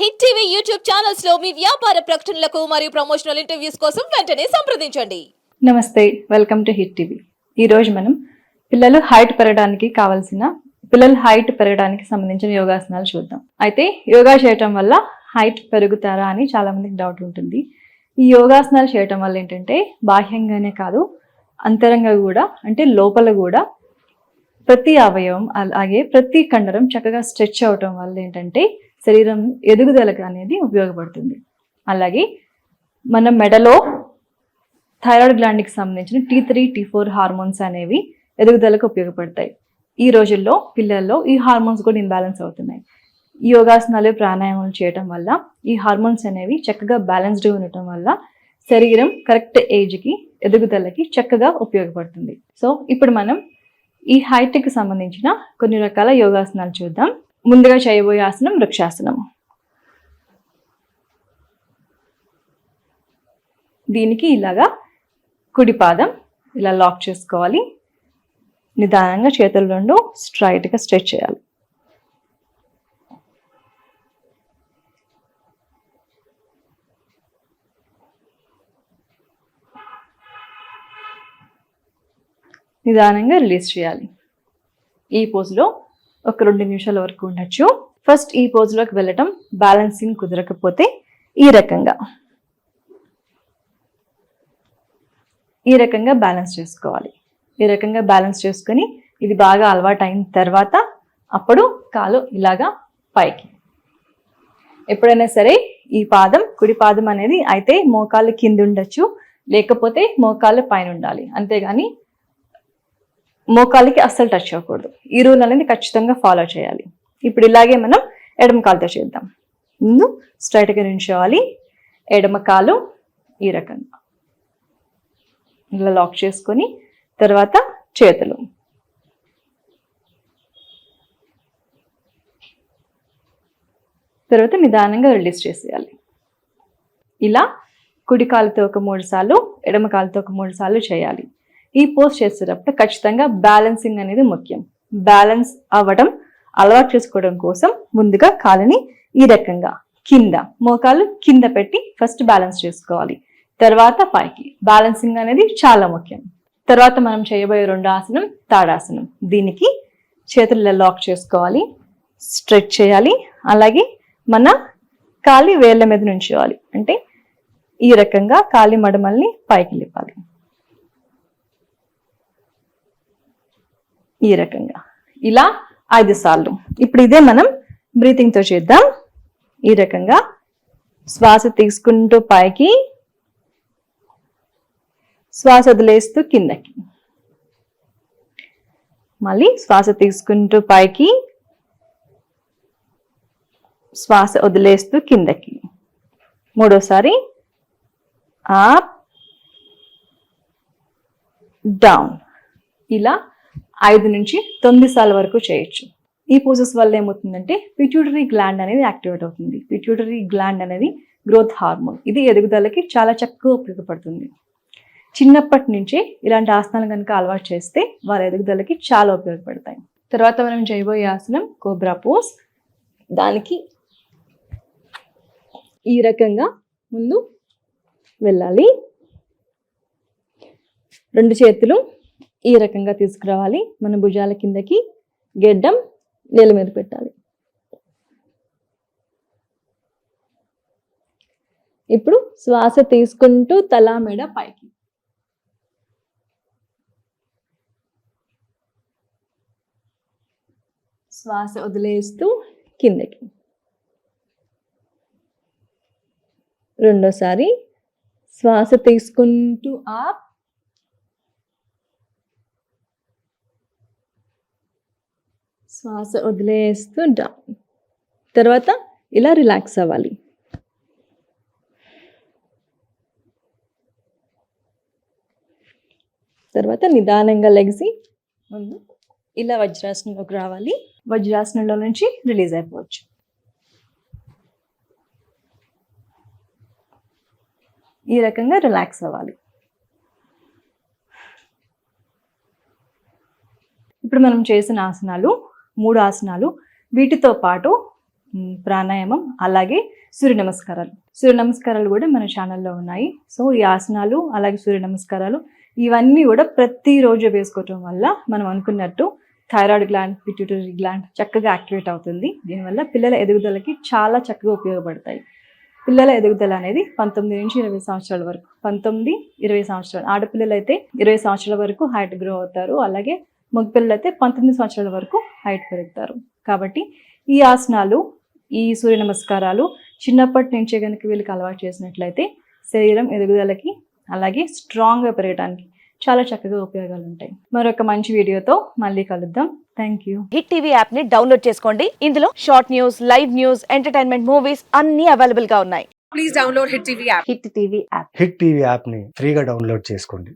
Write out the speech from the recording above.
Hit TV YouTube ఛానల్స్లో మీ వ్యాపార ప్రకటనలకు మరియు ప్రమోషనల్ ఇంటర్వ్యూస్ కోసం వెంటనే సంప్రదించండి. నమస్తే వెల్కమ్ టు హిట్ టీవీ. ఈరోజు మనం పిల్లలు హైట్ పెరగడానికి కావాల్సిన పిల్లలు హైట్ పెరగడానికి సంబంధించిన యోగాసనాలు చూద్దాం. అయితే యోగా చేయటం వల్ల హైట్ పెరుగుతారా అని చాలా మందికి డౌట్ ఉంటుంది. ఈ యోగాసనాలు చేయటం వల్ల ఏంటంటే బాహ్యంగానే కాదు అంతరంగా కూడా అంటే లోపల కూడా ప్రతి అవయవం అలాగే ప్రతి కండరం చక్కగా స్ట్రెచ్ అవటం వల్ల ఏంటంటే శరీరం ఎదుగుదలకు అనేది ఉపయోగపడుతుంది. అలాగే మన మెడలో థైరాయిడ్ గ్లాండ్కి సంబంధించిన T three T four hormones అనేవి ఎదుగుదలకు ఉపయోగపడతాయి. ఈ రోజుల్లో పిల్లల్లో ఈ హార్మోన్స్ కూడా ఇంబ్యాలెన్స్ అవుతున్నాయి. యోగాసనాలు ప్రాణాయామాలు చేయటం వల్ల ఈ హార్మోన్స్ అనేవి చక్కగా బ్యాలెన్స్డ్గా ఉండటం వల్ల శరీరం కరెక్ట్ ఏజ్కి ఎదుగుదలకి చక్కగా ఉపయోగపడుతుంది. సో ఇప్పుడు మనం ఈ హైట్కి సంబంధించిన కొన్ని రకాల యోగాసనాలు చూద్దాం. ముందుగా చేయబోయే ఆసనం వృక్షాసనం. దీనికి ఇలాగా కుడి పాదం ఇలా లాక్ చేసుకోవాలి. నిదానంగా చేతులు రెండు స్ట్రైట్గా స్ట్రెచ్ చేయాలి. నిదానంగా రిలీజ్ చేయాలి. ఈ పోజ్లో ఒక రెండు నిమిషాల వరకు ఉండొచ్చు. ఫస్ట్ ఈ పోజ్లోకి వెళ్ళటం బ్యాలెన్సింగ్ కుదరకపోతే ఈ రకంగా. ఈ రకంగా బ్యాలెన్స్ చేసుకోవాలి. ఈ రకంగా బ్యాలెన్స్ చేసుకొని ఇది బాగా అలవాటు అయిన తర్వాత అప్పుడు కాలు ఇలాగా పైకి. ఎప్పుడైనా సరే ఈ పాదం కుడి పాదం అనేది అయితే మోకాలు కింద ఉండొచ్చు. లేకపోతే మోకాలు పైన ఉండాలి. అంతేగాని మోకాలికి అస్సలు టచ్ అవ్వకూడదు. ఈ రూల్ అనేది ఖచ్చితంగా ఫాలో చేయాలి. ఇప్పుడు ఇలాగే మనం ఎడమ కాలుతో చేద్దాం. ముందు స్ట్రైట్గా నించోవాలి. ఎడమ కాలు ఈ రకంగా. ఇలా లాక్ చేసుకొని తర్వాత చేతులు. తర్వాత నిదానంగా రిలీజ్ చేసేయాలి. ఇలా కుడి కాలుతో ఒక మూడు సార్లు ఎడమ కాలుతో ఒక మూడు సార్లు చేయాలి. ఈ పోస్ట్ చేసేటప్పుడు ఖచ్చితంగా బ్యాలెన్సింగ్ అనేది ముఖ్యం. బ్యాలెన్స్ అవ్వడం అలవాటు చేసుకోవడం కోసం ముందుగా కాలుని ఈ రకంగా కింద మోకాలు కింద పెట్టి ఫస్ట్ బ్యాలెన్స్ చేసుకోవాలి. తర్వాత పైకి. బ్యాలెన్సింగ్ అనేది చాలా ముఖ్యం. తర్వాత మనం చేయబోయే రెండో ఆసనం తాడాసనం దీనికి చేతుల్లో లాక్ చేసుకోవాలి స్ట్రెచ్ చేయాలి అలాగే మన కాలి వేళ్ళ మీద నుంచోవాలి. అంటే ఈ రకంగా కాలి మడమల్ని పైకి లేపాలి. ఈ రకంగా. ఇలా ఐదు సార్లు. ఇప్పుడు ఇదే మనం బ్రీతింగ్తో చేద్దాం. ఈ రకంగా శ్వాస తీసుకుంటూ పైకి శ్వాస వదిలేస్తూ కిందకి. మళ్ళీ శ్వాస తీసుకుంటూ పైకి శ్వాస వదిలేస్తూ కిందకి. మూడోసారి అప్ డౌన్ ఇలా ఐదు నుంచి తొమ్మిది సార్లు వరకు చేయొచ్చు. ఈ పోసెస్ వల్ల ఏమవుతుందంటే పిట్యూటరీ గ్లాండ్ అనేది యాక్టివేట్ అవుతుంది. పిట్యూటరీ గ్లాండ్ అనేది గ్రోత్ హార్మోన్ ఇది ఎదుగుదలకి చాలా చక్కగా ఉపయోగపడుతుంది. చిన్నప్పటి నుంచే ఇలాంటి ఆసనాలు కనుక అలవాటు చేస్తే వారి ఎదుగుదలకి చాలా ఉపయోగపడతాయి. తర్వాత మనం చేయబోయే ఆసనం కోబ్రా పోస్ దానికి ఈ రకంగా ముందు వెళ్ళాలి. రెండు చేతులు ఈ రకంగా తీసుకురావాలి. మన భుజాల కిందకి గెడ్డం నేల మీద పెట్టాలి. ఇప్పుడు శ్వాస తీసుకుంటూ తల మెడ పైకి. శ్వాస వదిలేస్తూ కిందకి. రెండోసారి శ్వాస తీసుకుంటూ ఆప్. శ్వాస వదిలేస్తూ డౌన్ తర్వాత ఇలా రిలాక్స్ అవ్వాలి. తర్వాత నిదానంగా లెగ్సి ముందు ఇలా వజ్రాసనంలోకి రావాలి. వజ్రాసనంలో నుంచి రిలీజ్ అయిపోవచ్చు. ఈ రకంగా రిలాక్స్ అవ్వాలి. ఇప్పుడు మనం చేసిన ఆసనాలు మూడు ఆసనాలు వీటితో పాటు ప్రాణాయామం అలాగే సూర్య నమస్కారాలు సూర్య నమస్కారాలు కూడా మన ఛానల్లో ఉన్నాయి. సో ఈ ఆసనాలు అలాగే సూర్య నమస్కారాలు ఇవన్నీ కూడా ప్రతిరోజు వేసుకోవటం వల్ల మనం అనుకున్నట్టు థైరాయిడ్ గ్లాండ్ పిట్యూటరీ గ్లాండ్ చక్కగా యాక్టివేట్ అవుతుంది. దీనివల్ల పిల్లల ఎదుగుదలకి చాలా చక్కగా ఉపయోగపడతాయి. పిల్లల ఎదుగుదల అనేది పంతొమ్మిది నుంచి ఇరవై సంవత్సరాల వరకు. పంతొమ్మిది ఇరవై సంవత్సరాలు. ఆడపిల్లలు అయితే ఇరవై సంవత్సరాల వరకు హైట్ గ్రో అవుతారు. అలాగే మగపిల్లలు అయితే పంతొమ్మిది సంవత్సరాల వరకు హైట్ పెరుగుతారు. కాబట్టి ఈ ఆసనాలు ఈ సూర్య నమస్కారాలు చిన్నప్పటి నుంచే కనుక వీళ్ళకి అలవాటు చేసినట్లయితే శరీరం ఎదుగుదలకి అలాగే స్ట్రాంగ్గా పెరగడానికి చాలా చక్కగా ఉపయోగాలు ఉంటాయి. మరొక మంచి వీడియోతో మళ్ళీ కలుద్దాం. Thank you. హిట్ టీవీ యాప్ని డౌన్లోడ్ చేసుకోండి. ఇందులో short news live news entertainment movies అన్ని అవైలబుల్గా ఉన్నాయి. please download Hit TV app. Hit TV app. Hit TV యాప్ని ఫ్రీగా డౌన్లోడ్ చేసుకోండి.